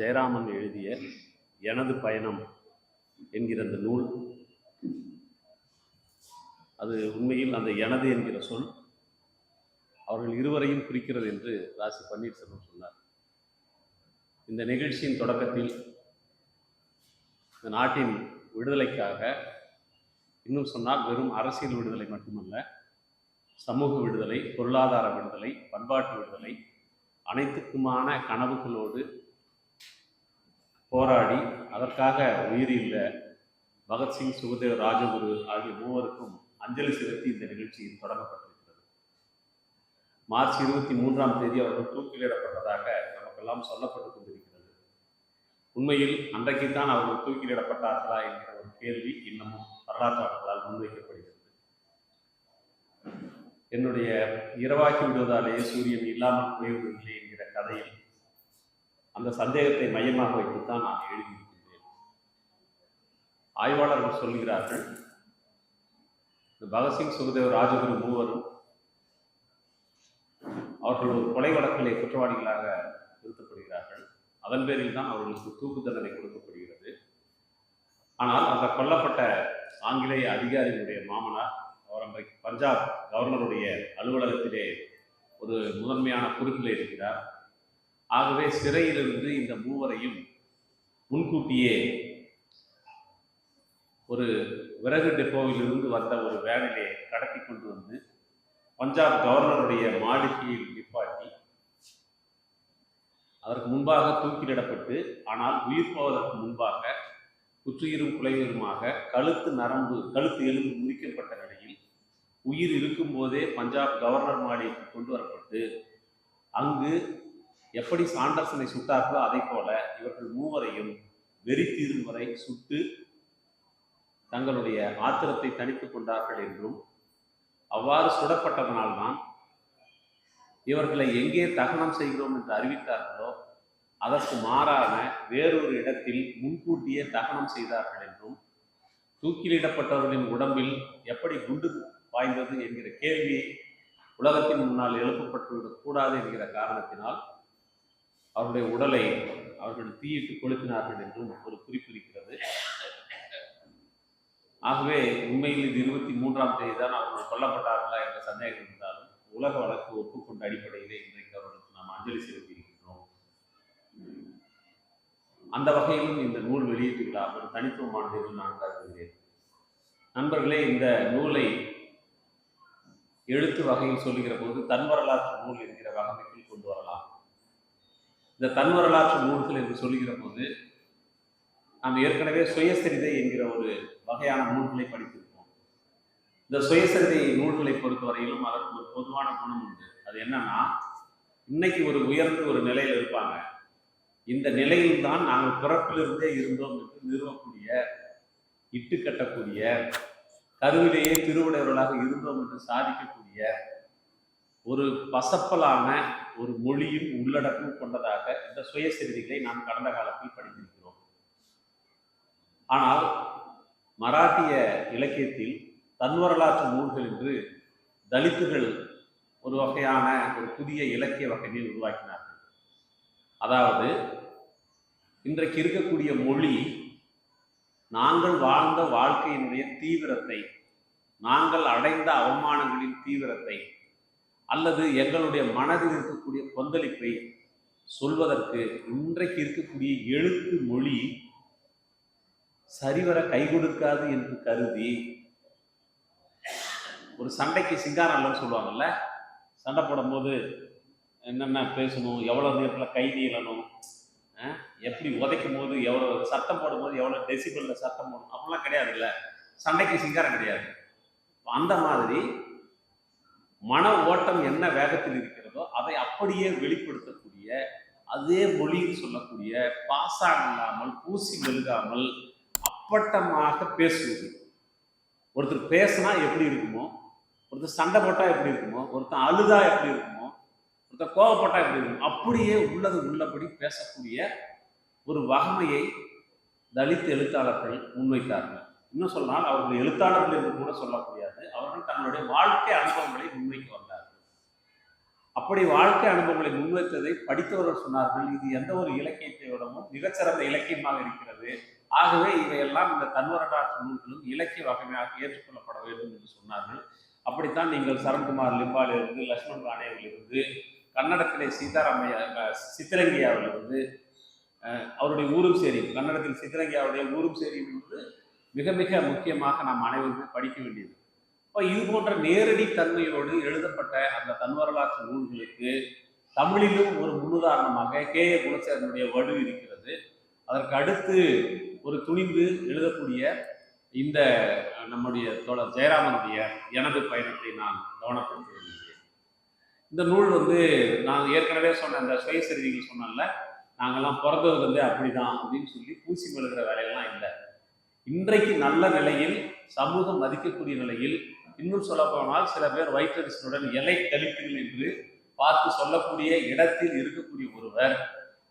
ஜெயராமன் எழுதிய எனது பயணம் என்கிற அந்த நூல். அது உண்மையில் அந்த எனது என்கிற சொல். அவர்கள் இருவரையும் குறிக்கிறது என்று ராசி பன்னீர்செல்வம் சொன்னார். இந்த நிகழ்ச்சியின் தொடக்கத்தில் இந்த நாட்டின் விடுதலைக்காக இன்னும் சொன்னால் வெறும் அரசியல் விடுதலை மட்டுமல்ல சமூக விடுதலை பொருளாதார விடுதலை பண்பாட்டு விடுதலை அனைத்துக்குமான கனவுகளோடு போராடி அதற்காக உயிரிழந்த பகத்சிங் சுகதேவ் ராஜகுரு ஆகிய மூவருக்கும் அஞ்சலி செலுத்தி இந்த நிகழ்ச்சியில் தொடங்கப்பட்டிருக்கிறது. மார்ச் இருபத்தி மூன்றாம் தேதி அவர்கள் தூக்கிலிடப்பட்டதாக நமக்கெல்லாம் சொல்லப்பட்டு கொண்டிருக்கிறது. உண்மையில் அன்றைக்குத்தான் அவர்கள் தூக்கிலிடப்பட்டார்களா என்கிற ஒரு கேள்வி இன்னமும் வரலாற்றாளர்களால் முன்வைக்கப்படுகிறது. என்னுடைய இரவாக்கி விடுவதாலேயே சூரியன் இல்லாமல் போய்விடவில்லை என்கிற கதையில் அந்த சந்தேகத்தை மையமாக வைத்துத்தான் நான் எழுதியிருக்கின்றேன். ஆய்வாளர்கள் சொல்கிறார்கள் இந்த பகத்சிங் சுகதேவ் ராஜகுரு மூவரும் அவர்கள் ஒரு கொலை வழக்கிலே குற்றவாளிகளாக நிறுத்தப்படுகிறார்கள். அதன் பேரில் தான் அவர்களுக்கு தூக்கு தண்டனை கொடுக்கப்படுகிறது. ஆனால் அந்த கொல்லப்பட்ட ஆங்கிலேய அதிகாரிகளுடைய மாமனார் அவர் அந்த பஞ்சாப் கவர்னருடைய அலுவலகத்திலே ஒரு முதன்மையான பொறுப்பில் இருக்கிறார். ஆகவே சிறையிலிருந்து இந்த மூவரையும் முன்கூட்டியே ஒரு விறகு டெப்போவிலிருந்து வந்த ஒரு வேனிலே கடத்தி கொண்டு வந்து பஞ்சாப் கவர்னருடைய மாளிகையில் நிப்பாட்டி அதற்கு முன்பாக தூக்கிலிடப்பட்டு ஆனால் உயிர் போவதற்கு முன்பாக குற்றுயிரும் குலையுருமாக கழுத்து நரம்பு கழுத்து எலும்பு முறிக்கப்பட்ட நிலையில் உயிர் இருக்கும்போதே பஞ்சாப் கவர்னர் மாளிகைக்கு கொண்டு வரப்பட்டு அங்கு எப்படி சாண்டர்சனை சுட்டார்களோ அதை போல இவர்கள் மூவரையும் வெறி தீரும் வரை சுட்டு தங்களுடைய ஆத்திரத்தை தணித்துக் கொண்டார்கள் என்றும் அவ்வாறு சுடப்பட்டதனால்தான் இவர்களை எங்கே தகனம் செய்கிறோம் என்று அறிவித்தார்களோ அதற்கு மாறான வேறொரு இடத்தில் முன்கூட்டியே தகனம் செய்தார்கள் என்றும் தூக்கிலிடப்பட்டவர்களின் உடம்பில் எப்படி குண்டு பாய்ந்தது என்கிற கேள்வி உலகத்தின் முன்னால் எழுப்பப்பட்டுவிடக் கூடாது என்கிற காரணத்தினால் அவருடைய உடலை அவர்கள் தீயிட்டு கொளுத்தினார்கள் என்றும் ஒரு குறிப்பிருக்கிறது ஆகவே உண்மையில் இது இருபத்தி மூன்றாம் தேதி தான் அவர்கள் கொல்லப்பட்டார்களா என்ற சந்தேகம் இருந்தாலும் உலக வழக்கு ஒப்புக்கொண்ட அடிப்படையிலே இன்றைக்கு அவர்களுக்கு நாம் அஞ்சலி செலுத்தியிருக்கிறோம். அந்த வகையிலும் இந்த நூல் வெளியீட்டு விழா ஒரு தனித்துவமானது என்று நான் கருதுகிறேன். நண்பர்களே இந்த நூலை எழுத்து வகையில் சொல்லுகிற போது தன் வரலாற்று நூல் என்கிற வகைமைக்குள் கொண்டு வரலாம். இந்த தன் வரலாற்று நூல்கள் என்று சொல்லுகிற போது நாம் ஏற்கனவே சுயசரிதை என்கிற ஒரு வகையான நூல்களை படித்திருப்போம். இந்த சுயசரிதை நூல்களை பொறுத்தவரையிலும் அதற்கு ஒரு பொதுவான குணம் உண்டு. அது என்னன்னா இன்னைக்கு ஒரு உயர்ந்த ஒரு நிலையில் இருப்பாங்க. இந்த நிலையில் தான் நாங்கள் பிறப்பிலிருந்தே இருந்தோம் என்று நிறுவக்கூடிய இட்டு கட்டக்கூடிய கருவிலேயே திருவுடையவர்களாக இருந்தோம் என்று சாதிக்கக்கூடிய ஒரு பசப்பலான ஒரு மொழியும் உள்ளடக்கம் கொண்டதாக இந்த சுயசரிதிகளை நாம் கடந்த காலத்தில் படித்திருக்கிறோம். ஆனால் மராட்டிய இலக்கியத்தில் தன்வரலாற்று நூல்கள் என்று தலித்துகள் ஒரு வகையான ஒரு புதிய இலக்கிய வகையை உருவாக்கினார்கள். அதாவது இன்றைக்கு இருக்கக்கூடிய மொழி நாங்கள் வாழ்ந்த வாழ்க்கையினுடைய தீவிரத்தை நாங்கள் அடைந்த அவமானங்களின் தீவிரத்தை அல்லது எங்களுடைய மனதில் இருக்கக்கூடிய கொந்தளிப்பை சொல்வதற்கு இன்றைக்கு இருக்கக்கூடிய எழுத்து மொழி சரிவர கை கொடுக்காது என்று கருதி ஒரு சண்டைக்கு சிங்காரம் இல்லைன்னு சொல்லுவாங்கல்ல சண்டை போடும்போது என்னென்ன பேசணும் எவ்வளோ நேரத்தில் கை நீளணும் எப்படி உதைக்கும் போது எவ்வளோ சத்தம் போடும்போது எவ்வளோ டெசிபிளில் சத்தம் போடணும் அப்படிலாம் கிடையாது இல்லை சண்டைக்கு சிங்காரம் கிடையாது. அந்த மாதிரி மன ஓட்டம் என்ன வேகத்தில் இருக்கிறதோ அதை அப்படியே வெளிப்படுத்தக்கூடிய அதே மொழியில் சொல்லக்கூடிய பாசாங் இல்லாமல் பூசி மெழுகாமல் அப்பட்டமாக பேசுவது. ஒருத்தர் பேசினா எப்படி இருக்குமோ ஒருத்தர் சண்டை போட்டால் எப்படி இருக்குமோ ஒருத்தன் அழுதா எப்படி இருக்குமோ ஒருத்தர் கோவப்பட்டா எப்படி இருக்குமோ அப்படியே உள்ளது உள்ளபடி பேசக்கூடிய ஒரு வகமையை தலித் எழுத்தாளர்கள் முன்வைத்தார்கள். இன்னும் சொன்னால் அவர்கள் எழுத்தாளர்கள் என்று கூட சொல்ல முடியாது அவர்கள் தங்களுடைய வாழ்க்கை அனுபவங்களை முன்வைக்க வந்தார்கள். அப்படி வாழ்க்கை அனுபவங்களை முன்வைத்ததை படித்தவர்கள் சொன்னார்கள் இது எந்த ஒரு இலக்கியத்தை விடவும் மிகச்சிறந்த இலக்கியமாக இருக்கிறது. ஆகவே இவையெல்லாம் இந்த தன்வரலாற்று நூல்களும் இலக்கிய வகையாக ஏற்றுக்கொள்ளப்பட வேண்டும் என்று சொன்னார்கள். அப்படித்தான் நீங்கள் சரண்குமார் லிம்பாலிருந்து லக்ஷ்மண் ராணேவிலிருந்து கன்னடத்திலே சீதாராமையா சித்திரங்கியாவிலிருந்து அவருடைய ஊரும் சேரி கன்னடத்தில் சித்திரங்கியாவுடைய ஊரும் சேரியும் வந்து மிக மிக முக்கியமாக நாம் அனைவருமே படிக்க வேண்டியது. இப்போ இது போன்ற நேரடி தன்மையோடு எழுதப்பட்ட அந்த தன்வரலாற்று நூல்களுக்கு தமிழிலும் ஒரு முன்னுதாரணமாக கே. ஏ. குணசேகரனுடைய வடு இருக்கிறது. அதற்கு அடுத்து ஒரு துணிந்து எழுதக்கூடிய இந்த நம்முடைய தோழர் ஜெயராமனுடைய எனது பயணத்தை நான் கவனப்படுத்த விரும்புகிறேன் இந்த நூல் வந்து நான் ஏற்கனவே சொன்ன அந்த சுயசரிதிகள் சொன்னேன்ல நாங்கள்லாம் பிறந்தது வந்து அப்படிதான் அப்படின்னு சொல்லி பூசி மெழுகிற வேலையெல்லாம் இல்லை. இன்றைக்கு நல்ல நிலையில் சமூகம் மதிக்கக்கூடிய நிலையில் இன்னும் சொல்லப்போனால் சில பேர் வயிற்றரசனுடன் எலை கழிப்புகள் என்று பார்த்து சொல்லக்கூடிய இடத்தில் இருக்கக்கூடிய ஒருவர்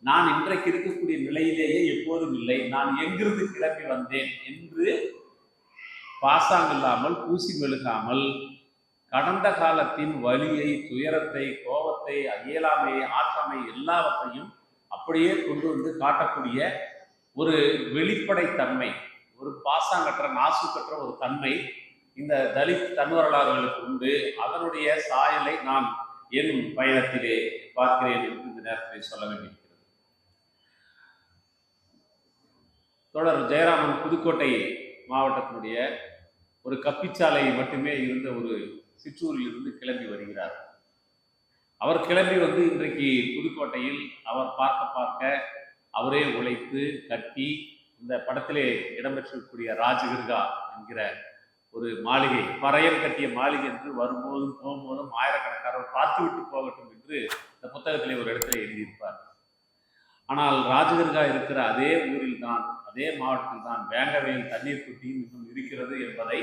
நான் இன்றைக்கு இருக்கக்கூடிய நிலையிலேயே எப்போதும் இல்லை. நான் எங்கிருந்து கிளம்பி வந்தேன்? என்று பாசாங்கில்லாமல் பூசி மெழுகாமல் கடந்த காலத்தின் வலியை துயரத்தை கோபத்தை இயலாமையை ஆற்றாமை எல்லாவற்றையும் அப்படியே கொண்டு வந்து காட்டக்கூடிய ஒரு வெளிப்படைத்தன்மை ஒரு பாசாங்கற்ற நாசுக்கற்ற ஒரு தன்மை இந்த தலித் தன்வரலாறுகளுக்கு உண்டு. அதனுடைய சாயலை நான் என் பயணத்திலே பார்க்கிறேன் என்று இந்த நேரத்தில் சொல்ல வேண்டியிருக்கிறது. தொடர் ஜெயராமன் புதுக்கோட்டை மாவட்டத்தினுடைய ஒரு கப்பிச்சாலை மட்டுமே இருந்த ஒரு சிற்றூரில் இருந்து கிளம்பி வருகிறார். அவர் கிளம்பி வந்து இன்றைக்கு புதுக்கோட்டையில் அவர் பார்க்க பார்க்க அவரே உழைத்து கட்டி இந்த படத்திலே இடம்பெற்றிருக்கக்கூடிய ராஜகிருகா என்கிற ஒரு மாளிகை பறையல் கட்டிய மாளிகை என்று வரும்போதும் போகும்போதும் ஆயிரக்கணக்கானவர் பார்த்துவிட்டு போகட்டும் என்று இந்த புத்தகத்திலே ஒரு இடத்துல எழுதியிருப்பார். ஆனால் ராஜகிருகா இருக்கிற அதே ஊரில் தான் அதே மாவட்டத்தில் தான் வேங்கவையில் தண்ணீர் தொட்டியும் இன்னும் இருக்கிறது என்பதை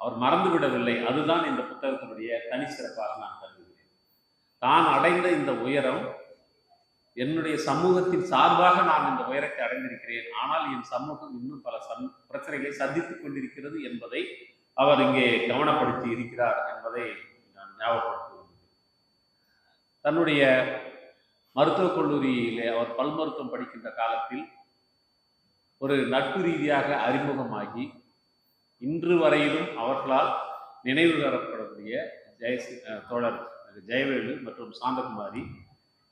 அவர் மறந்துவிடவில்லை. அதுதான் இந்த புத்தகத்தினுடைய தனி சிறப்பாக நான் கருதுகிறேன். தான் அடைந்த இந்த உயரம் என்னுடைய சமூகத்தின் சார்பாக நான் இந்த உயரத்தை அடைந்திருக்கிறேன். ஆனால் என் சமூகம் இன்னும் பல சந் பிரச்சனைகளை சந்தித்துக் கொண்டிருக்கிறது என்பதை அவர் இங்கே கவனப்படுத்தி இருக்கிறார் என்பதை நான் ஞாபகப்படுத்துகிறேன். தன்னுடைய மருத்துவக் கல்லூரியிலே அவர் பல் மருத்துவம் படிக்கின்ற காலத்தில் ஒரு நட்பு ரீதியாக அறிமுகமாகி இன்று வரையிலும் அவர்களால் நினைவு தரப்படக்கூடிய ஜெய தோழர் ஜெயவேலு மற்றும் சாந்தகுமாரி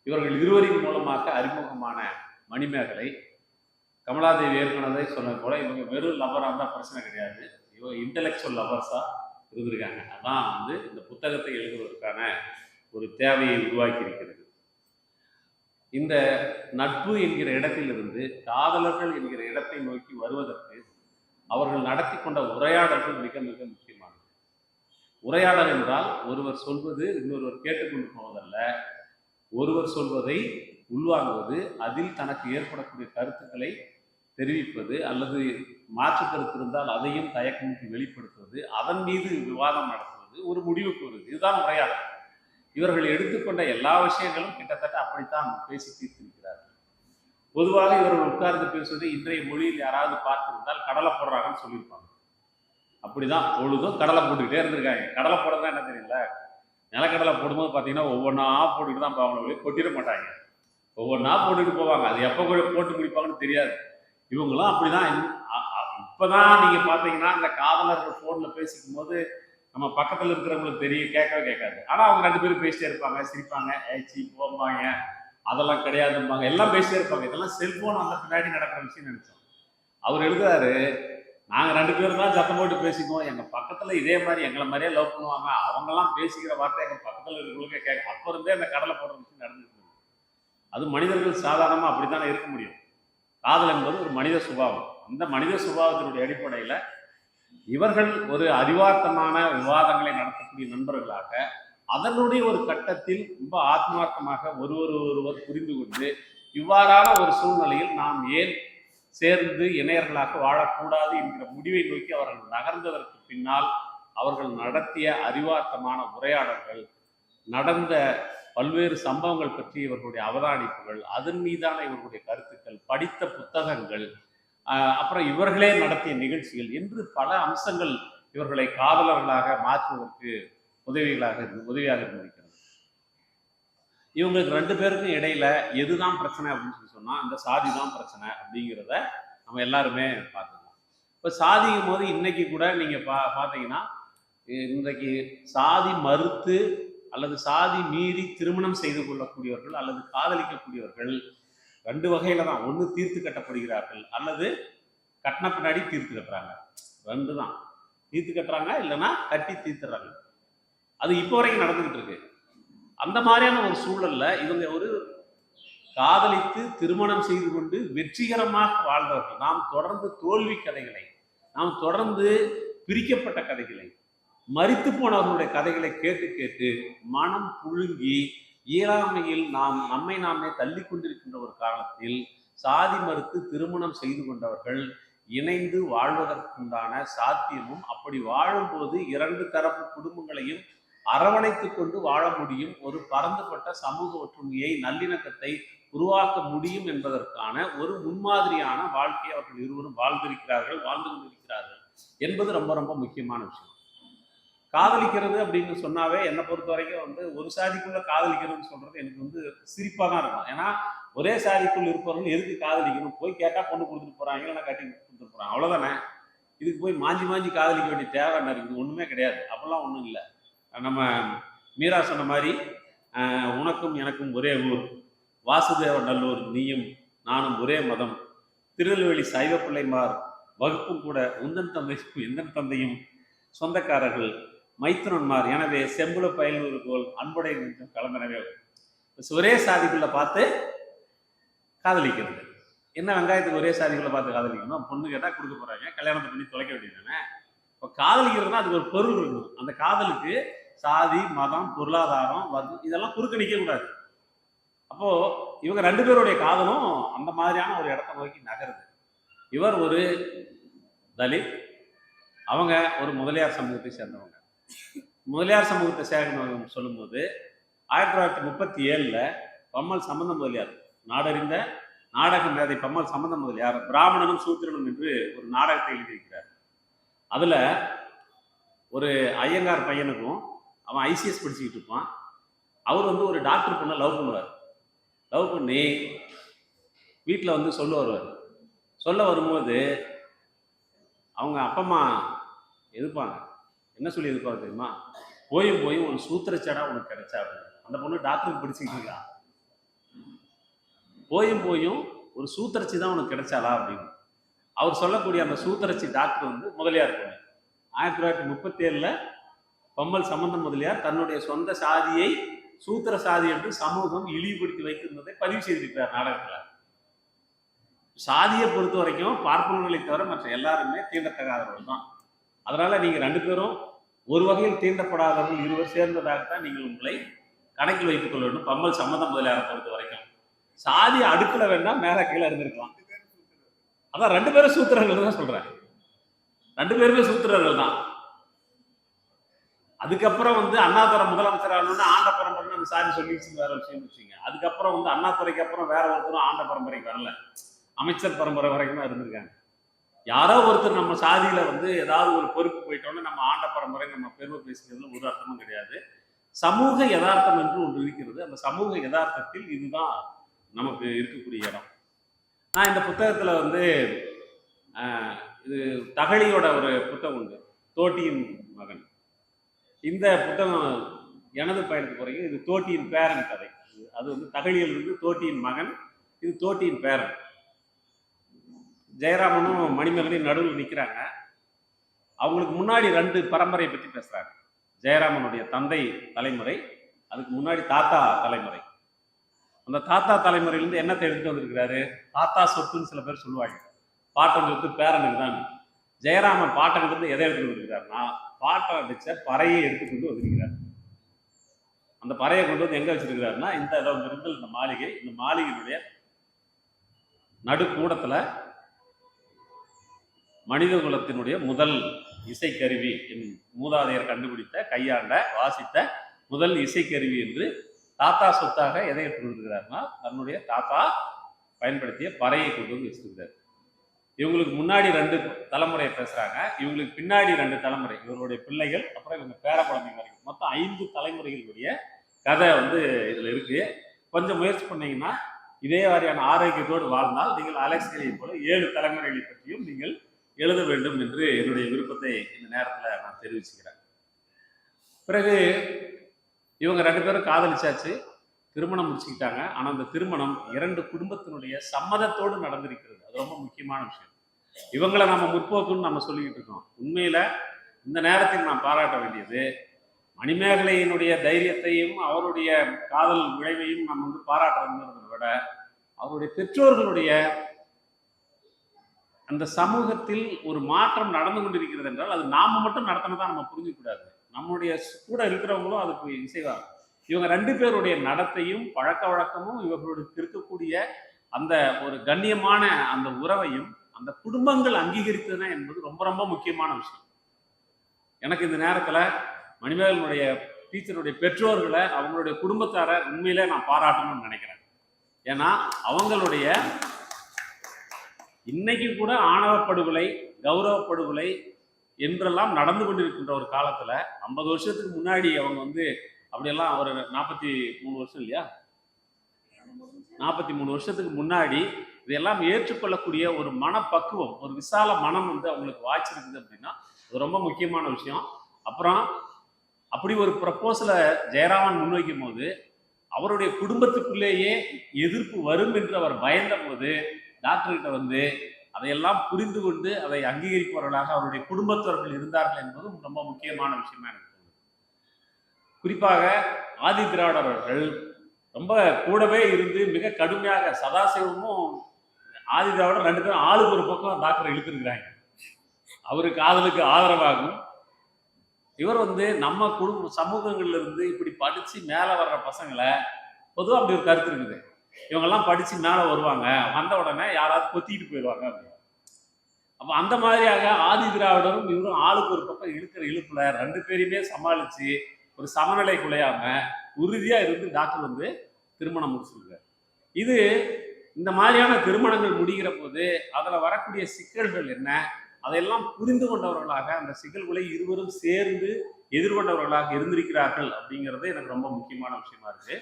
இவர்கள் இருவரின் மூலமாக அறிமுகமான மணிமேகலை கமலாதேவி ஏற்கனவே சொன்னது போல இவங்க வெறும் லவராக இருந்தால் பிரச்சனை கிடையாது. இவங்க இன்டலெக்சுவல் லவர்ஸாக இருந்திருக்காங்க. அதான் வந்து இந்த புத்தகத்தை எழுதுவதற்கான ஒரு தேவையை உருவாக்கி இருக்கிறது இந்த நட்பு என்கிற இடத்திலிருந்து காதலர்கள் என்கிற இடத்தை நோக்கி வருவதற்கு அவர்கள் நடத்தி கொண்ட உரையாடல்கள் மிக மிக முக்கியமானது. உரையாடல் என்றால் ஒருவர் சொல்வது இன்னொருவர் கேட்டுக்கொண்டு போவதல்ல. ஒருவர் சொல்வதை உள்வாங்குவது அதில் தனக்கு ஏற்படக்கூடிய கருத்துக்களை தெரிவிப்பது அல்லது மாற்று கருத்து இருந்தால் அதையும் தயக்கமின்றி வெளிப்படுத்துவது அதன் மீது விவாதம் நடத்துவது ஒரு முடிவுக்கு வருது இதுதான் உரையாடல். இவர்கள் எடுத்துக்கொண்ட எல்லா விஷயங்களும் கிட்டத்தட்ட அப்படித்தான் பேசி தீர்த்திருக்கிறார்கள். பொதுவாக இவர்கள் உட்கார்ந்து பேசுவது இன்றைய மொழியில் யாராவது பார்த்திருந்தால் கடலை போடுறாங்கன்னு சொல்லியிருப்பாங்க. அப்படிதான் பொழுதும் கடலை போட்டுக்கிட்டே இருந்திருக்காங்க. கடலை போடுறதா என்ன தெரியல நிலக்கடலை போடும்போது பார்த்தீங்கன்னா ஒவ்வொன்றா போட்டுக்கிட்டு தான் போவாங்க ஒழிய கொட்டிட மாட்டாங்க. ஒவ்வொன்றா போட்டுட்டு போவாங்க. அது எப்போ கூட போட்டு முடிப்பாங்கன்னு தெரியாது. இவங்களும் அப்படிதான். தான் இப்போ தான் நீங்கள் பார்த்தீங்கன்னா இந்த காதலர்கள் ஃபோனில் பேசிக்கும் போது நம்ம பக்கத்தில் இருக்கிறவங்களுக்கு தெரியும். கேட்கவே கேட்காது. ஆனால் அவங்க ரெண்டு பேரும் பேசிட்டே இருப்பாங்க. சிரிப்பாங்க. ஏச்சி போம்பாங்க அதெல்லாம் கிடையாதும்பாங்க. எல்லாம் பேசிட்டே இருப்பாங்க. இதெல்லாம் செல்ஃபோன் அந்த பின்னாடி நடக்கிற விஷயம் நினச்சோம். அவர் எழுதுறாரு நாங்கள் ரெண்டு பேரும் தான் சத்தம் போட்டு பேசிக்குவோம். எங்கள் பக்கத்தில் இதே மாதிரி எங்களை மாதிரியே லவ் பண்ணுவாங்க. அவங்கெல்லாம் பேசிக்கிற வார்த்தை எங்கள் பக்கத்தில் இருக்கிறவங்களுக்கே கேட்க அப்போ இருந்தே அந்த கடலை போடுற விஷயம் நடந்துட்டு இருக்கு அது மனிதர்கள் சாதாரணமா அப்படித்தானே இருக்க முடியும். காதல் என்பது ஒரு மனித சுபாவம். அந்த மனித சுபாவத்தினுடைய அடிப்படையில் இவர்கள் ஒரு அறிவார்த்தமான விவாதங்களை நடத்தக்கூடிய நண்பர்களாக அதனுடைய ஒரு கட்டத்தில் ரொம்ப ஆத்மார்த்தமாக ஒருவர் ஒருவர் புரிந்து கொண்டு இவ்வாறான ஒரு சூழ்நிலையில் நாம் ஏன் சேர்ந்து இணையர்களாக வாழக்கூடாது என்கிற முடிவை நோக்கி அவர்கள் நகர்ந்ததற்கு பின்னால் அவர்கள் நடத்திய அறிவார்த்தமான உரையாடல்கள் நடந்த பல்வேறு சம்பவங்கள் பற்றி இவர்களுடைய அவதானிப்புகள் அதன் மீதான இவர்களுடைய கருத்துக்கள் படித்த புத்தகங்கள் அப்புறம் இவர்களே நடத்திய நிகழ்ச்சிகள் என்று பல அம்சங்கள் இவர்களை காதலர்களாக மாற்றுவதற்கு உதவிகளாக இருந்து உதவியாக இருந்திருக்கிறது. இவங்களுக்கு ரெண்டு பேருக்கும் இடையில எதுதான் பிரச்சனை அப்படின்னு சொல்லி அந்த சாதி தான் பிரச்சனை அப்படிங்கிறத நம்ம எல்லாருமே பார்த்துக்கலாம். இப்போ சாதிக்கும் போது இன்னைக்கு கூட நீங்கள் பா பார்த்தீங்கன்னா இன்றைக்கு சாதி மறுத்து அல்லது சாதி மீறி திருமணம் செய்து கொள்ளக்கூடியவர்கள் அல்லது காதலிக்கக்கூடியவர்கள் ரெண்டு வகையில தான். ஒன்று தீர்த்து கட்டப்படுகிறார்கள் அல்லது கட்டின பின்னாடி தீர்த்து கட்டுறாங்க. ரெண்டு தான் தீர்த்து கட்டுறாங்க இல்லைன்னா கட்டி தீர்த்துறாங்க. அது இப்போ வரைக்கும் நடந்துகிட்டு இருக்கு. அந்த மாதிரியான ஒரு சூழல்ல இவங்க ஒரு காதலித்து திருமணம் செய்து கொண்டு வெற்றிகரமாக வாழ்ந்தவர்கள். நாம் தொடர்ந்து தோல்வி கதைகளை நாம் தொடர்ந்து பிரிக்கப்பட்ட கதைகளை மறித்து போனவர்களுடைய கதைகளை கேட்டு கேட்டு மனம் புழுங்கி இயலாமையில் நாம் நம்மை நாமே தள்ளி கொண்டிருக்கின்ற ஒரு காலத்தில் சாதி மறுத்து திருமணம் செய்து கொண்டவர்கள் இணைந்து வாழ்வதற்குண்டான சாத்தியமும் அப்படி வாழும்போது இரண்டு தரப்பு குடும்பங்களையும் அரவணைத்து கொண்டு வாழ முடியும் ஒரு பரந்துபட்ட சமூக ஒற்றுமையை நல்லிணக்கத்தை உருவாக்க முடியும் என்பதற்கான ஒரு முன்மாதிரியான வாழ்க்கையை அவர்கள் இருவரும் வாழ்ந்திருக்கிறார்கள் வாழ்ந்து கொண்டிருக்கிறார்கள் என்பது ரொம்ப ரொம்ப முக்கியமான விஷயம். காதலிக்கிறது அப்படின்னு சொன்னாவே என்னை பொறுத்த வரைக்கும் வந்து ஒரு சாதிக்குள்ள காதலிக்கிறதுன்னு சொல்றது எனக்கு வந்து சிரிப்பாக தான் இருக்கும். ஏன்னா ஒரே சாதிக்குள் இருப்பவர்கள் எதுக்கு காதலிக்கணும்? போய் கேட்டா பொண்ணு கொடுத்துட்டு போறாங்க இல்லைன்னா கட்டி கொடுத்துட்டு போறாங்க. அவ்வளோதானே இதுக்கு போய் மாஞ்சி மாஞ்சி காதலிக்க வேண்டிய தேவை என்ன இருக்குது? ஒன்றுமே கிடையாது. அப்பெல்லாம் ஒன்றும் இல்லை. நம்ம மீரா சொன்ன மாதிரி உனக்கும் எனக்கும் ஒரே ஊர். வாசுதேவ நல்லூர் நீயும் நானும் ஒரே மதம். திருநெல்வேலி சைவ பிள்ளைமார் வகுப்பும் கூட உந்தன் தந்தையும் எந்தன் தந்தையும் சொந்தக்காரர்கள் மைத்துனன்மார். எனவே செம்புல பயலூர் போல் அன்புடைய நெஞ்சம் கலந்தனவே ஒரே சாதிக்குள்ள பார்த்து காதலிக்கிறது. என்ன வெங்காயத்துக்கு ஒரே சாதிக்குள்ள பார்த்து காதலிக்கணும் பொண்ணு கேட்டால் கொடுக்க போறாங்க கல்யாணத்தை பண்ணி தொலைக்க வேண்டியதானே இப்போ காதலிக்கிறதுனா அதுக்கு ஒரு பொருள் இருக்கணும் அந்த காதலுக்கு சாதி மதம் பொருளாதாரம் வர்க்கம் இதெல்லாம் குறுக்க நிற்க அப்போது இவங்க ரெண்டு பேருடைய காதலும் அந்த மாதிரியான ஒரு இடத்த நோக்கி நகருது. இவர் ஒரு தலித் அவங்க ஒரு முதலியார் சமூகத்தை சேர்ந்தவங்க. முதலியார் சமூகத்தை சேர்ந்தவங்க சொல்லும்போது ஆயிரத்தி தொள்ளாயிரத்தி முப்பத்தி ஏழில் பம்மல் சம்பந்த முதலியார் நாடறிந்த நாடக மேதை பம்மல் சம்பந்த முதலியார் பிராமணனும் சூத்திரனும் என்று ஒரு நாடகத்தை எழுதியிருக்கிறார். அதில் ஒரு ஐயங்கார் பையனுக்கும் அவன் ஐசிஎஸ் படிச்சுக்கிட்டு இருப்பான். அவர் வந்து ஒரு டாக்டர் பொண்ணை லவ் பண்ணுவார். லவ் பண்ணி வீட்டில் வந்து சொல்ல வருவார். சொல்ல வரும்போது அவங்க அப்பா அம்மா எதிர்ப்பாங்க. என்ன சொல்லி எதிர்ப்பாங்க தெரியுமா? போயும் போயும் ஒரு சூத்திரச்சடா உனக்கு கிடைச்சா அப்படின்னு. அந்த பொண்ணு டாக்டருக்கு படிச்சுக்கிட்டு இருக்கா. போயும் போயும் ஒரு சூத்திரச்சி தான் உனக்கு கிடைச்சாளா அப்படின்னு. அவர் சொல்லக்கூடிய அந்த சூத்திரச்சி டாக்டர் வந்து முதலியார் பொண்ணு. ஆயிரத்தி தொள்ளாயிரத்தி முப்பத்தி ஏழில் பம்மல் சம்பந்த முதலியார் தன்னுடைய சொந்த சாதியை சூத்திர சாதி என்று சமூகம் இழிவுபடுத்தி வைத்திருந்ததை பதிவு செய்திருக்கிறார் நாடகத்தில். சாதியை பொறுத்த வரைக்கும் பார்ப்பனர்களை தவிர மற்ற எல்லாருமே தீண்டத்தகாதவர்கள் தான் அதனால நீங்க ரெண்டு பேரும் ஒரு வகையில் தீண்டப்படாதவர்கள் இருவர் சேர்ந்ததாகத்தான் நீங்கள் உங்களை கணக்கில் வைத்துக் கொள்ள வேண்டும் பம்மல் சம்மதம் முதலியாரை பொறுத்த வரைக்கும். சாதி அடுக்கல வேண்டாம் மேல கீழே இருந்திருக்கலாம். அதான் ரெண்டு பேரும் சூத்திரர்கள் தான் சொல்றேன். ரெண்டு பேருமே சூத்திரர்கள் தான் அதுக்கப்புறம் வந்து அண்ணாதுரை முதலமைச்சர் ஆகணும்னு ஆண்ட பரம்பரைன்னு அந்த சாரி சொல்லிடுச்சு வேற விஷயம் வச்சுங்க அதுக்கப்புறம் வந்து அண்ணாதுரைக்கு அப்புறம் வேற ஒருத்தரும் ஆண்ட பரம்பரைக்கு வரல. அமைச்சர் பரம்பரை வரைக்கும் தான் இருந்திருக்காங்க. யாரோ ஒருத்தர் நம்ம சாதியில வந்து ஏதாவது ஒரு பொறுப்பு போயிட்டோம்னா நம்ம ஆண்ட பரம்பரை நம்ம பெருமை பேசுகிறதுல ஒரு அர்த்தமும் கிடையாது. சமூக யதார்த்தம் என்று ஒன்று இருக்கிறது. அந்த சமூக யதார்த்தத்தில் இதுதான் நமக்கு இருக்கக்கூடிய இடம். நான் இந்த புத்தகத்தில் வந்து இது தகழியோட ஒரு புத்தகம் உண்டு. தோட்டியின் மகன். இந்த புத்தகம் எனது பயணத்துக்கு வரைக்கும் இது தோட்டியின் பேரன் கதை. அது வந்து தகழியிலிருந்து தோட்டியின் மகன் இது தோட்டியின் பேரன். ஜெயராமனும் மணிமகனையும் நடுவில் நிற்கிறாங்க அவங்களுக்கு முன்னாடி ரெண்டு பரம்பரையை பற்றி பேசுகிறாங்க ஜெயராமனுடைய தந்தை தலைமுறை அதுக்கு முன்னாடி தாத்தா தலைமுறை. அந்த தாத்தா தலைமுறையிலேருந்து என்னத்தை எடுத்து வந்திருக்கிறாரு? தாத்தா சொத்துன்னு சில பேர் சொல்லுவாங்க. பாட்டன் சொத்து பேரனுக்கு தான். ஜெயராமன் பாட்டன்கிட்ட எதை எடுத்துகிட்டு வந்திருக்கிறாருன்னா பாட்டை அடிச்ச பறையை எடுத்துக்கொண்டு வந்திருக்கிறார். அந்த பறையை கொண்டு வந்து எங்கே வச்சிருக்கிறாருன்னா இந்த இடம் இருந்து இந்த மாளிகை இந்த மாளிகையினுடைய நடுக்கூடத்தில் மனித குலத்தினுடைய முதல் இசைக்கருவி என் மூதாதையர் கண்டுபிடித்த கையாண்ட வாசித்த முதல் இசைக்கருவி என்று தாத்தா சொத்தாக எதை எடுத்து தன்னுடைய தாத்தா பயன்படுத்திய பறையை கொண்டு வந்து வச்சிருக்கிறார். இவங்களுக்கு முன்னாடி ரெண்டு தலைமுறை பேசுகிறாங்க இவங்களுக்கு பின்னாடி ரெண்டு தலைமுறை. இவருடைய பிள்ளைகள் அப்புறம் இவங்க பேர குழந்தைங்க. வரைக்கும் மொத்தம் ஐந்து தலைமுறைகளுடைய கதை வந்து இதில் இருக்குது கொஞ்சம் முயற்சி பண்ணிங்கன்னா இதே மாதிரியான ஆரோக்கியத்தோடு வாழ்ந்தால் நீங்கள் அலெக்ஸ் போல ஏழு தலைமுறைகளை பற்றியும் நீங்கள் எழுத வேண்டும் என்று என்னுடைய விருப்பத்தை இந்த நேரத்தில் நான் தெரிவிச்சுக்கிறேன். பிறகு இவங்க ரெண்டு பேரும் காதலிச்சாச்சு. திருமணம் முடிச்சுக்கிட்டாங்க. ஆனால் அந்த திருமணம் இரண்டு குடும்பத்தினுடைய சம்மதத்தோடு நடந்திருக்கிறது. அது ரொம்ப முக்கியமான விஷயம். இவங்களை நம்ம முற்போக்குன்னு நம்ம சொல்லிக்கிட்டு இருக்கோம். உண்மையில் இந்த நேரத்தில் நாம் பாராட்ட வேண்டியது மணிமேகலையினுடைய தைரியத்தையும் அவருடைய காதல் விளைவையும் நம்ம வந்து பாராட்டுறதுங்கிறத விட அவருடைய பெற்றோர்களுடைய அந்த சமூகத்தில் ஒரு மாற்றம் நடந்து கொண்டிருக்கிறது என்றால் அது நாம் மட்டும் நடத்தினதான் நம்ம புரிஞ்சுக்கூடாது நம்முடைய கூட இருக்கிறவங்களும் அதுக்கு இசைவாகும் இவங்க ரெண்டு பேருடைய நடத்தையும் பழக்க வழக்கமும் இவர்களுக்கு இருக்கக்கூடிய அந்த ஒரு கண்ணியமான அந்த உறவையும் அந்த குடும்பங்கள் அங்கீகரித்தன என்பது ரொம்ப ரொம்ப முக்கியமான விஷயம். எனக்கு இந்த நேரத்தில் மணிமேகனுடைய டீச்சருடைய பெற்றோர்களை அவங்களுடைய குடும்பத்தாரை உண்மையிலே நான் பாராட்டணும்னு நினைக்கிறேன். ஏன்னா அவங்களுடைய இன்னைக்கு கூட ஆணவ படுகொலை கௌரவ படுகொலை என்றெல்லாம் நடந்து கொண்டிருக்கின்ற ஒரு காலத்தில் ஐம்பது வருஷத்துக்கு முன்னாடி அவங்க வந்து அப்படியெல்லாம் அவர் நாற்பத்தி மூணு வருஷம் இல்லையா? நாற்பத்தி மூணு வருஷத்துக்கு முன்னாடி இதெல்லாம் ஏற்றுக்கொள்ளக்கூடிய ஒரு மனப்பக்குவம் ஒரு விசால மனம் வந்து அவங்களுக்கு வாய்ச்சிருக்குது அப்படின்னா அது ரொம்ப முக்கியமான விஷயம். அப்புறம் அப்படி ஒரு ப்ரப்போசலை ஜெயராமன் முன்வைக்கும் போது அவருடைய குடும்பத்துக்குள்ளேயே எதிர்ப்பு வரும் என்று அவர் பயந்த போது டாக்டர்கிட்ட வந்து அதையெல்லாம் புரிந்து கொண்டு அதை அங்கீகரிப்பவர்களாக அவருடைய குடும்பத்தவர்கள் இருந்தார்கள் என்பதும் ரொம்ப முக்கியமான விஷயமா எனக்கு குறிப்பாக ஆதி திராவிடர்கள் அவர்கள் ரொம்ப கூடவே இருந்து மிக கடுமையாக சதாசிவமும் ஆதி திராவிடம் ரெண்டு பேரும் ஆளுக்கு ஒரு பக்கம் டாக்டர் இழுத்துருக்கிறாங்க. அவரு காதலுக்கு ஆதரவாகும். இவர் வந்து நம்ம குடும்ப சமூகங்கள்ல இருந்து இப்படி படிச்சு மேல வர்ற பசங்களை பொதுவாக அப்படி ஒரு கருத்து இருக்குது. இவங்கெல்லாம் படிச்சு மேல வருவாங்க. வந்த உடனே யாராவது கொத்திட்டு போயிடுவாங்க அப்ப அந்த மாதிரியாக ஆதி திராவிடரும் இவரும் ஆளுக்கு ஒரு பக்கம் இழுக்கிற இழுப்புல ரெண்டு பேரையுமே சமாளிச்சு ஒரு சமநிலை குலையாம உறுதியா இருந்து டாக்டர் வந்து திருமணம் முடிச்சிருக்காரு. இது இந்த மாதிரியான திருமணங்கள் முடிகிற போது அதில் வரக்கூடிய சிக்கல்கள் என்ன? அதையெல்லாம் புரிந்து கொண்டவர்களாக அந்த சிக்கல்களை இருவரும் சேர்ந்து எதிர்கொண்டவர்களாக இருந்திருக்கிறார்கள் அப்படிங்கிறது எனக்கு ரொம்ப முக்கியமான விஷயமா இருக்கு.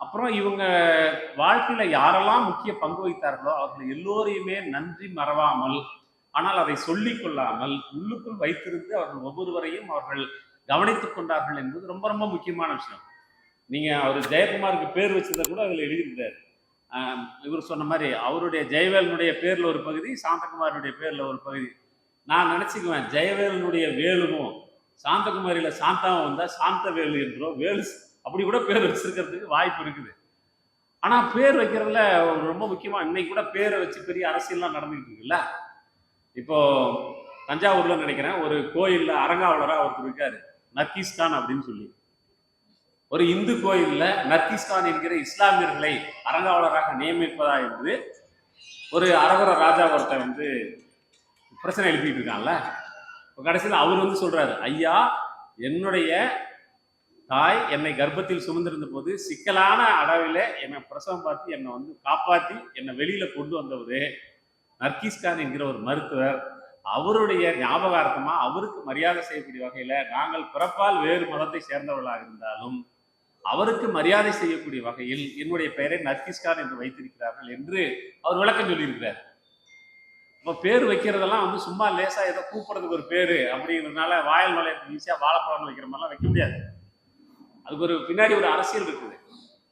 அப்புறம் இவங்க வாழ்க்கையில யாரெல்லாம் முக்கிய பங்கு வகித்தார்களோ அவர்கள் எல்லோரையுமே நன்றி மறவாமல் ஆனால் அதை சொல்லிக் கொள்ளாமல் உள்ளுக்குள் வைத்திருந்து அவர்கள் ஒவ்வொருவரையும் அவர்கள் கவனித்துக் கொண்டார்கள் என்பது ரொம்ப ரொம்ப முக்கியமான விஷயம். நீங்கள் அவர் ஜெயக்குமாருக்கு பேர் வச்சதை கூட அதில் எழுதியிருந்தார். இவர் சொன்ன மாதிரி அவருடைய ஜெயவேலனுடைய பேரில் ஒரு பகுதி சாந்தகுமாரினுடைய பேரில் ஒரு பகுதி. நான் நினச்சிக்குவேன் ஜெயவேலனுடைய வேலுவும் சாந்தகுமாரியில் சாந்தாவும் வந்தால் சாந்த வேலு என்றோ வேலு அப்படி கூட பேர் வச்சிருக்கிறதுக்கு வாய்ப்பு இருக்குது. ஆனால் பேர் வைக்கிறதுல ரொம்ப முக்கியமாக இன்னைக்கு கூட பேரை வச்சு பெரிய அரசியல்லாம் நடந்துகிட்டு இருக்குல்ல? இப்போது தஞ்சாவூரில் நினைக்கிறேன் ஒரு கோயிலில் அரங்காவலராக ஒருத்தர் இருக்காரு. நர்கிஸ்கான் அப்படின்னு சொல்லி. ஒரு இந்து கோயிலில் நர்கிஸ்கான் என்கிற இஸ்லாமியர்களை அரங்காவலராக நியமிப்பதா என்று ஒரு அரகுர ராஜா ஒருத்தன் வந்து பிரச்சனை எழுப்பிட்டு இருக்கான்ல. இப்போ கடைசியில் அவர் வந்து சொல்கிறாரு ஐயா என்னுடைய தாய் என்னை கர்ப்பத்தில் சுமந்திருந்த போது சிக்கலான அளவில் என்னை பிரசவம் பார்த்து என்னை வந்து காப்பாற்றி என்னை வெளியில் கொண்டு வந்தவர். நர்கிஸ்கான் என்கிற ஒரு மருத்துவர் அவருடைய ஞாபகார்த்தமா அவருக்கு மரியாதை செய்யக்கூடிய வகையில நாங்கள் பிறப்பால் வேறு மதத்தை சேர்ந்தவர்களாக இருந்தாலும் அவருக்கு மரியாதை செய்யக்கூடிய வகையில் என்னுடைய பெயரை நர்கிஸ்கான் என்று வைத்திருக்கிறார்கள் என்று அவர் விளக்கம் சொல்லியிருக்கிறார். இப்போ பேர் வைக்கிறதெல்லாம் வந்து சும்மா லேசா ஏதோ கூப்பிடுறதுக்கு ஒரு பேரு அப்படிங்கிறதுனால வாயல் நுழையத்துக்கு ஈஸியா வாழைப்பழம் வைக்கிற மாதிரிலாம் வைக்க முடியாது. அதுக்கு ஒரு பின்னாடி ஒரு அரசியல் இருக்குது.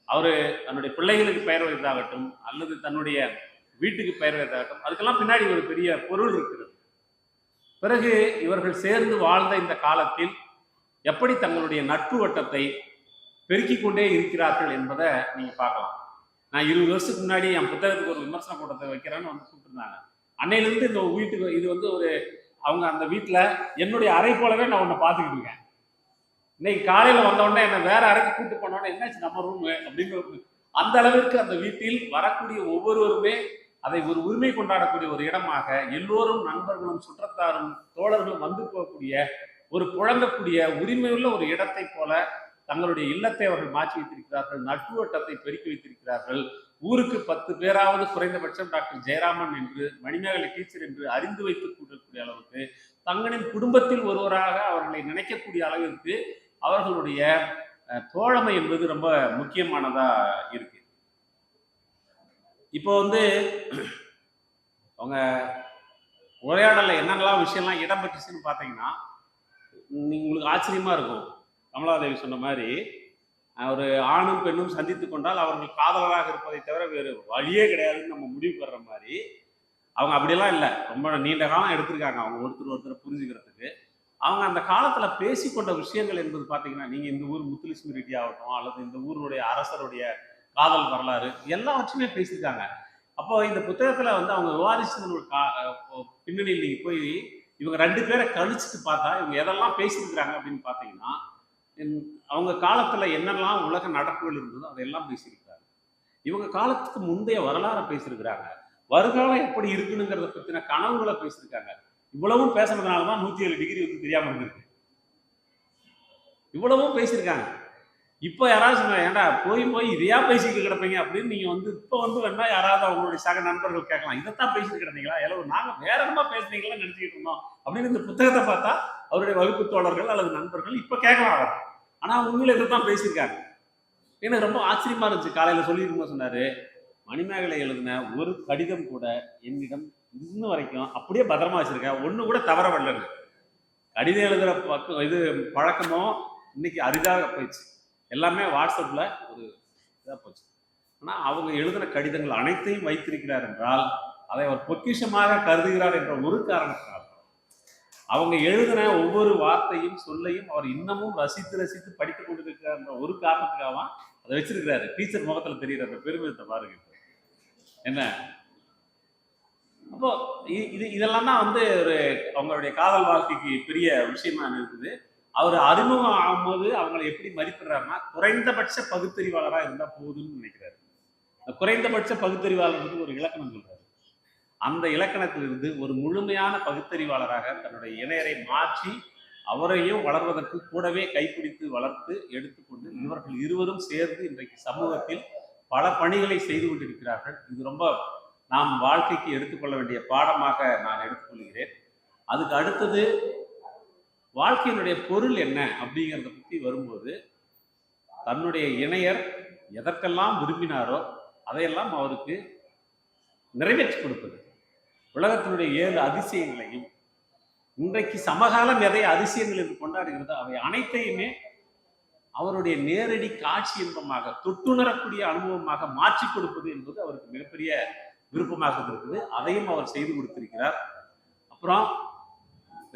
அவரு தன்னுடைய பிள்ளைகளுக்கு பெயர் வைத்தாகட்டும் அல்லது தன்னுடைய வீட்டுக்கு பெயர் வைத்தாகட்டும் அதுக்கெல்லாம் பின்னாடி ஒரு பெரிய பொருள் இருக்குது. பிறகு இவர்கள் சேர்ந்து வாழ்ந்த இந்த காலத்தில் எப்படி தங்களுடைய நட்பு வட்டத்தை பெருக்கிக் கொண்டே இருக்கிறார்கள் என்பதை நீங்க பார்க்கலாம். நான் இருபது வருஷத்துக்கு முன்னாடி என் புத்தகத்துக்கு ஒரு விமர்சன கூட்டத்தை வைக்கிறேன்னு வந்து கூப்பிட்டுருந்தாங்க. அன்னையிலிருந்து இந்த வீட்டுக்கு இது வந்து ஒரு அவங்க அந்த வீட்டில் என்னுடைய அறை போலவே நான் உன்னை பார்த்துக்கிட்டு இருக்கேன். இன்னைக்கு காலையில் வந்தவொடனே என்னை என்ன வேற அறைக்கு கூப்பிட்டு போனோடனே என்னாச்சு நம்ம ரூம் அப்படின்னு அந்த அளவிற்கு அந்த வீட்டில் வரக்கூடிய ஒவ்வொருவருமே அதை ஒரு உரிமை கொண்டாடக்கூடிய ஒரு இடமாக எல்லோரும் நண்பர்களும் சுற்றத்தாரும் தோழர்களும் வந்து போகக்கூடிய ஒரு புழங்கக்கூடிய உரிமையுள்ள ஒரு இடத்தை போல தங்களுடைய இல்லத்தை அவர்கள் மாற்றி வைத்திருக்கிறார்கள் நட்பு வட்டத்தை பெருக்கி வைத்திருக்கிறார்கள். ஊருக்கு பத்து பேராவது குறைந்தபட்சம் டாக்டர் ஜெயராமன் என்று மணிமேகலை டீச்சர் என்று அறிந்து வைத்துக் கொள்ளக்கூடிய அளவுக்கு தங்களின் குடும்பத்தில் ஒருவராக அவர்களை நினைக்கக்கூடிய அளவிற்கு அவர்களுடைய தோழமை என்பது ரொம்ப முக்கியமானதா இருக்கு. இப்போ வந்து அவங்க உரையாடலில் என்னென்னலாம் விஷயம்லாம் இடம்பெற்றுச்சுன்னு பார்த்தீங்கன்னா உங்களுக்கு ஆச்சரியமாக இருக்கும். கமலாதேவி சொன்ன மாதிரி ஒரு ஆணும் பெண்ணும் சந்தித்து கொண்டால் அவர்கள் காதலராக இருப்பதை தவிர வேறு வழியே கிடையாதுன்னு நம்ம முடிவு பெற மாதிரி அவங்க அப்படியெல்லாம் இல்லை. ரொம்ப நீண்ட காலம் எடுத்திருக்காங்க. அவங்க ஒருத்தர் ஒருத்தர் புரிஞ்சுக்கிறதுக்கு. அவங்க அந்த காலத்தில் பேசிக்கொண்ட விஷயங்கள் என்பது பார்த்தீங்கன்னா நீங்கள் இந்த ஊர் முத்துலட்சுமி ரெட்டி ஆகட்டும் அல்லது இந்த ஊருடைய அரசருடைய காதல் வரலாறு எல்லாவற்றையுமே பேசியிருக்காங்க. அப்போ இந்த புத்தகத்துல வந்து அவங்க விவாதிச்சதனோட கா- பின்னணியில் நீங்க போய் இவங்க ரெண்டு பேரை கழிச்சுட்டு பார்த்தா இவங்க எதெல்லாம் பேசியிருக்கிறாங்க அப்படின்னு பார்த்தீங்கன்னா அவங்க காலத்துல என்னெல்லாம் உலக நடப்புகள் இருந்ததோ அதையெல்லாம் பேசியிருக்கிறாங்க. இவங்க காலத்துக்கு முந்தைய வரலாறை பேசியிருக்கிறாங்க. வருங்காலம் எப்படி இருக்குனுங்கிறத பத்தின கனவுகளை பேசியிருக்காங்க. இவ்வளவும் பேசுனதுனால தான் நூத்தி ஏழு டிகிரி வந்து தெரியாம இருந்திருக்கு. இவ்வளவும் பேசியிருக்காங்க. இப்போ யாராவது சொன்னா ஏன்டா போய் போய் இதையா பேசிட்டு கிடப்பீங்க? அப்படின்னு நீங்க வந்து இப்போ வந்து வேணா யாராவது அவங்களுடைய சக நண்பர்கள் கேட்கலாம். இதைத்தான் பேசிட்டு கிடந்தீங்களா? எல்லாம் நாங்க வேற என்னமா பேசுனீங்களா நினச்சிக்கிட்டு இருந்தோம். அப்படின்னு இந்த புத்தகத்தை பார்த்தா அவருடைய வகுப்பு தோழர்கள் அல்லது நண்பர்கள் இப்போ கேட்கலாம் அவர். ஆனா உண்மையில இதைத்தான் பேசியிருக்காங்க. எனக்கு ரொம்ப ஆச்சரியமா இருந்துச்சு. காலையில சொல்லியிருக்கும் சொன்னாரு மணிமேகலை எழுதின ஒரு கடிதம் கூட என்னிடம் இன்னும் வரைக்கும் அப்படியே பத்திரமா வச்சிருக்கேன் ஒண்ணு கூட தவற வரலன்னு. கடிதம் எழுதுற பக்கம் இது பழக்கமோ இன்னைக்கு அரிதாக போயிடுச்சு. எல்லாமே வாட்ஸ்அப்பில் ஒரு இதாக போச்சு. ஆனால் அவங்க எழுதின கடிதங்கள் அனைத்தையும் வைத்திருக்கிறார் என்றால் அதை அவர் பொக்கிஷமாக கருதுகிறார் என்ற ஒரு காரணத்தினால். அவங்க எழுதின ஒவ்வொரு வார்த்தையும் சொல்லையும் அவர் இன்னமும் ரசித்து ரசித்து படித்து கொண்டிருக்கிறார் என்ற ஒரு காரணத்துக்காக தான் அதை வச்சிருக்கிறாரு. டீச்சர் முகத்தில் தெரியுற அந்த பெருமிதத்தை பாருங்க என்ன? அப்போ இது இதெல்லாம் தான் வந்து ஒரு அவங்களுடைய காதல் வாழ்க்கைக்கு பெரிய விஷயமா இருக்குது அவர் அறிமுகம் ஆகும்போது அவங்களை எப்படி மதிப்பிடுறாருன்னா குறைந்தபட்ச பகுத்தறிவாளராக இருந்தால் போதும்னு நினைக்கிறாரு. குறைந்தபட்ச பகுத்தறிவாளருக்கு ஒரு இலக்கணம் சொல்றாரு. அந்த இலக்கணத்திலிருந்து ஒரு முழுமையான பகுத்தறிவாளராக தன்னுடைய இணையரை மாற்றி அவரையும் வளர்வதற்கு கூடவே கைப்பிடித்து வளர்த்து எடுத்துக்கொண்டு இவர்கள் இருவரும் சேர்ந்து இன்றைக்கு சமூகத்தில் பல பணிகளை செய்து கொண்டிருக்கிறார்கள். இது ரொம்ப நாம் வாழ்க்கைக்கு எடுத்துக்கொள்ள வேண்டிய பாடமாக நான் எடுத்துக்கொள்கிறேன். அதுக்கு அடுத்தது வாழ்க்கையினுடைய பொருள் என்ன அப்படிங்கிறத பற்றி வரும்போது தன்னுடைய இணையர் எதற்கெல்லாம் விரும்பினாரோ அதையெல்லாம் அவருக்கு நிறைவேற்றி கொடுப்பது. உலகத்தினுடைய ஏழு அதிசயங்களையும் இன்றைக்கு சமகாலம் எதை அதிசயங்கள் என்று கொண்டாடுகிறதோ அவை அனைத்தையுமே அவருடைய நேரடி காட்சி இன்பமாக தொட்டுணரக்கூடிய அனுபவமாக மாற்றி கொடுப்பது என்பது அவருக்கு மிகப்பெரிய விருப்பமாக இருக்குது. அதையும் அவர் செய்து கொடுத்திருக்கிறார். அப்புறம்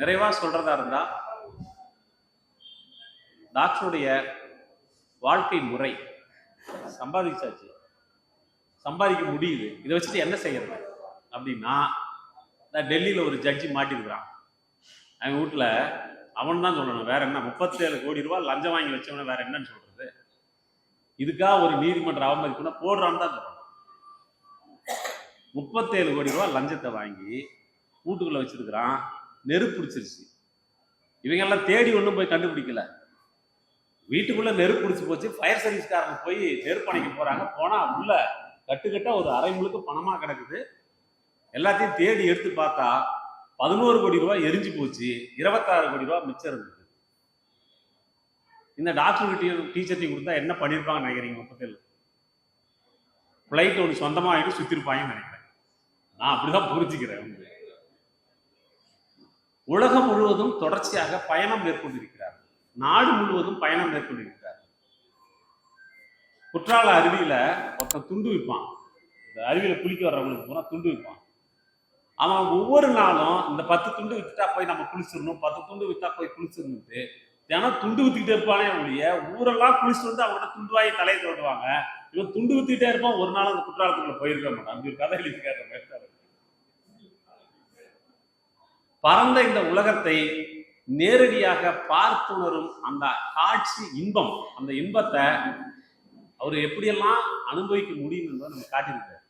நிறைவா சொல்றதா இருந்தா டாக்டருடைய வாழ்க்கை முறை. சம்பாதிச்சாச்சு. சம்பாதிக்க முடியுது. இதை வச்சுட்டு என்ன செய்யறது? அப்படின்னா நான் டெல்லியில் ஒரு ஜட்ஜி மாட்டிருக்கிறான். அவன் வீட்டில் அவன் தான் சொல்லணும். வேற என்ன? முப்பத்தேழு கோடி ரூபாய் லஞ்சம் வாங்கி வச்சவன வேற என்னன்னு சொல்றது? இதுக்காக ஒரு நீதிமன்ற அவமதிப்புனா போடுறான்னு தான் சொல்லணும். முப்பத்தேழு கோடி ரூபாய் லஞ்சத்தை வாங்கி வீட்டுக்குள்ளே வச்சிருக்கிறான். நெருப்பு பிடிச்சிருச்சு. இவங்கெல்லாம் தேடி ஒன்றும் போய் கண்டுபிடிக்கல. வீட்டுக்குள்ள நெருப்பு பிடிச்சி போச்சு ஃபயர் சர்வீஸ்காரங்க போய் நெருப்பு அணைக்க போறாங்க. போனா உள்ள கட்டுக்கட்ட ஒரு அரை முழுக்க பணமா கிடக்குது. எல்லாத்தையும் தேடி எடுத்து பார்த்தா பதினோரு கோடி ரூபாய் எரிஞ்சு போச்சு. இருபத்தாறு கோடி ரூபாய் மிச்சம் இருந்தது. இந்த டாக்டர்கிட்டையும் டீச்சர்ட்டையும் கொடுத்தா என்ன பண்ணியிருப்பாங்கன்னு நினைக்கிறீங்க மொத்தத்தில்? ஃப்ளைட் ஒன்று சொந்தமாக ஆகிட்டு சுற்றிருப்பாங்கன்னு நினைக்கிறேன். நான் அப்படிதான் புரிஞ்சுக்கிறேன். உலகம் முழுவதும் தொடர்ச்சியாக பயணம் மேற்கொண்டிருக்கிறேன் நாடு முழுவதும் பயணம் மேற்கொண்டிருக்கிறார். குற்றால அருவியில ஒருத்தன் துண்டு விற்பான். இந்த அருவியில குளிக்க வர்றவங்களுக்கு போனால் துண்டு விற்பான். அவன் ஒவ்வொரு நாளும் இந்த பத்து துண்டு வித்துட்டா போய் நம்ம குளிச்சிடணும் பத்து துண்டு வித்தா போய் குளிச்சிடணுட்டு தினம் துண்டு வித்துக்கிட்டே இருப்பானே ஒழிய ஊரெல்லாம் குளிச்சுட்டு வந்து அவங்கள்ட்ட துண்டு தலையை தோட்டுவாங்க இவன் துண்டு வித்துக்கிட்டே இருப்பான் ஒரு நாள் அந்த குற்றாலத்துக்குள்ள போயிருக்க மாட்டான். அப்படி ஒரு கதை எழுதி கேட்ட மாதிரி தான் பரந்த இந்த உலகத்தை நேரடியாக பார்த்துணரும் அந்த காட்சி இன்பம். அந்த இன்பத்தை அவர் எப்படியெல்லாம் அனுபவிக்க முடியும் என்பதை நம்ம காட்டியிருக்காரு.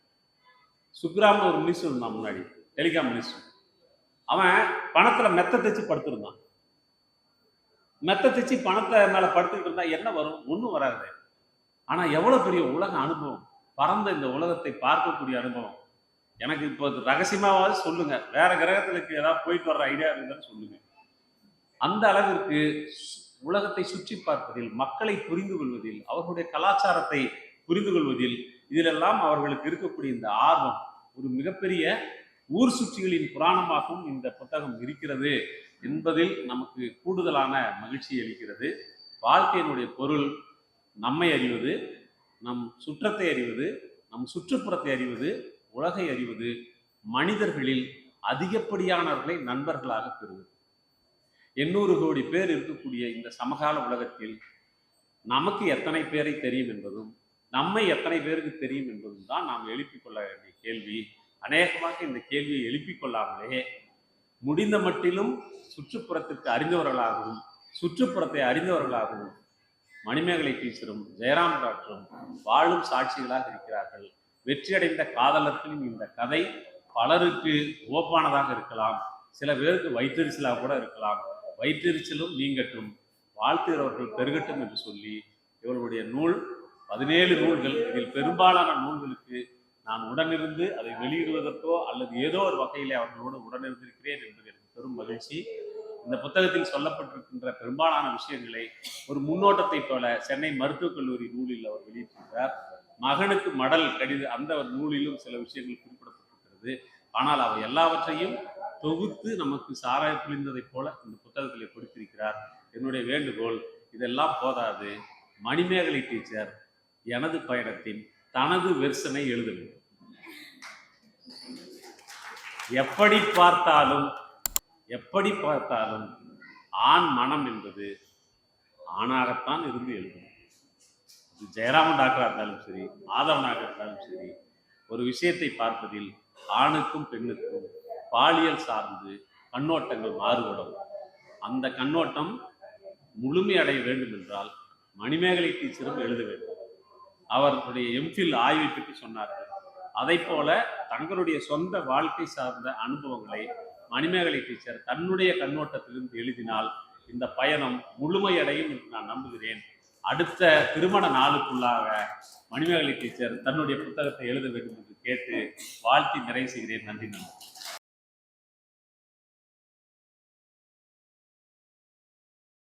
சுக்ராம்னு ஒரு மினிஸ்டர் இருந்தான் முன்னாடி டெலிகாம் மினிஸ்டர். அவன் பணத்தில் மெத்த தைச்சு படுத்திருந்தான். மெத்த தைச்சு பணத்தை மேலே படுத்துக்கிட்டு இருந்தா என்ன வரும்? ஒன்றும் வராது. ஆனால் எவ்வளோ பெரிய உலக அனுபவம்? பறந்த இந்த உலகத்தை பார்க்கக்கூடிய அனுபவம். எனக்கு இப்போ ரகசியமாவது சொல்லுங்கள் வேற கிரகத்துக்கு ஏதாவது போயிட்டு வர்ற ஐடியா இருந்தாலும் சொல்லுங்கள் அந்த அளவிற்கு உலகத்தை சுற்றி பார்ப்பதில் மக்களை புரிந்து கொள்வதில் அவர்களுடைய கலாச்சாரத்தை புரிந்து கொள்வதில் இதிலெல்லாம் அவர்களுக்கு இருக்கக்கூடிய இந்த ஆர்வம் ஒரு மிகப்பெரிய ஊர் சுற்றிகளின் புராணமாகவும் இந்த புத்தகம் இருக்கிறது என்பதில் நமக்கு கூடுதலான மகிழ்ச்சி அளிக்கிறது. வாழ்க்கையினுடைய பொருள் நம்மை அறிவது நம் சுற்றத்தை அறிவது நம் சுற்றுப்புறத்தை அறிவது உலகை அறிவது மனிதர்களில் அதிகப்படியானவர்களை நண்பர்களாக பெறுவது. எண்ணூறு கோடி பேர் இருக்கக்கூடிய இந்த சமகால உலகத்தில் நமக்கு எத்தனை பேரை தெரியும் என்பதும் நம்மை எத்தனை பேருக்கு தெரியும் என்பதும் தான் நாம் எழுப்பிக் கொள்ள வேண்டிய கேள்வி. அநேகமாக இந்த கேள்வியை எழுப்பிக் கொள்ளாமலே முடிந்த மட்டிலும் சுற்றுப்புறத்திற்கு அறிந்தவர்களாகவும் சுற்றுப்புறத்தை அறிந்தவர்களாகவும் மணிமேகலை டீச்சரும் ஜெயராம் டாக்டரும் வாழும் சாட்சிகளாக இருக்கிறார்கள். வெற்றியடைந்த காதலர்களின் இந்த கதை பலருக்கு ஓப்பானதாக இருக்கலாம். சில பேருக்கு வயிற்றெரிச்சலாக கூட இருக்கலாம். வயிற்றெரிச்சலும் நீங்கட்டும் வாழ்த்துகிறவர்கள் பெருகட்டும் என்று சொல்லி இவர்களுடைய நூல் பதினேழு நூல்கள் இதில் பெரும்பாலான நூல்களுக்கு நான் உடனிருந்து அதை வெளியிடுவதற்கோ அல்லது ஏதோ ஒரு வகையிலே அவர்களோடு உடனிருந்திருக்கிறேன் என்பது எனக்கு பெரும் மகிழ்ச்சி. இந்த புத்தகத்தில் சொல்லப்பட்டிருக்கின்ற பெரும்பாலான விஷயங்களை ஒரு முன்னோட்டத்தை போல சென்னை மருத்துவக் கல்லூரி நூலில் அவர் வெளியிட்டிருக்கிறார். மகனுக்கு மடல் கடித அந்த ஒரு நூலிலும் சில விஷயங்கள் குறிப்பிடப்பட்டிருக்கிறது. ஆனால் அவர் எல்லாவற்றையும் தொகுத்து நமக்கு சாராய புரிந்ததைப் போல இந்த புத்தகத்திலே கொடுத்திருக்கிறார். என்னுடைய வேண்டுகோள் இதெல்லாம் போதாது. மணிமேகலை டீச்சர் எனது பயணத்தின் தனது வெர்சனை எழுத எப்படி பார்த்தாலும் எப்படி பார்த்தாலும் ஆண் மனம் என்பது ஆணாகத்தான் இருந்து எழுதும். ஜெயராமன் டாக்டராக இருந்தாலும் சரி மாதவனாக இருந்தாலும் சரி ஒரு விஷயத்தை பார்ப்பதில் ஆணுக்கும் பெண்ணுக்கும் பாலியல் சார்ந்து கண்ணோட்டங்கள் மாறுபடும். அந்த கண்ணோட்டம் முழுமையடைய வேண்டும் என்றால் மணிமேகலை டீச்சரும் எழுத வேண்டும். அவருடைய எம்ஃபில் ஆய்வை பற்றி சொன்னார்கள். அதை போல தங்களுடைய சொந்த வாழ்க்கை சார்ந்த அனுபவங்களை மணிமேகலை டீச்சர் தன்னுடைய கண்ணோட்டத்திலிருந்து எழுதினால் இந்த பயணம் முழுமையடையும் என்று நான் நம்புகிறேன். அடுத்த திருமண நாளுக்குள்ளாக மணிமேகலை டீச்சர் தன்னுடைய புத்தகத்தை எழுத வேண்டும் என்று கேட்டு வாழ்த்தி நிறைவு செய்கிறேன். நன்றி நன்றி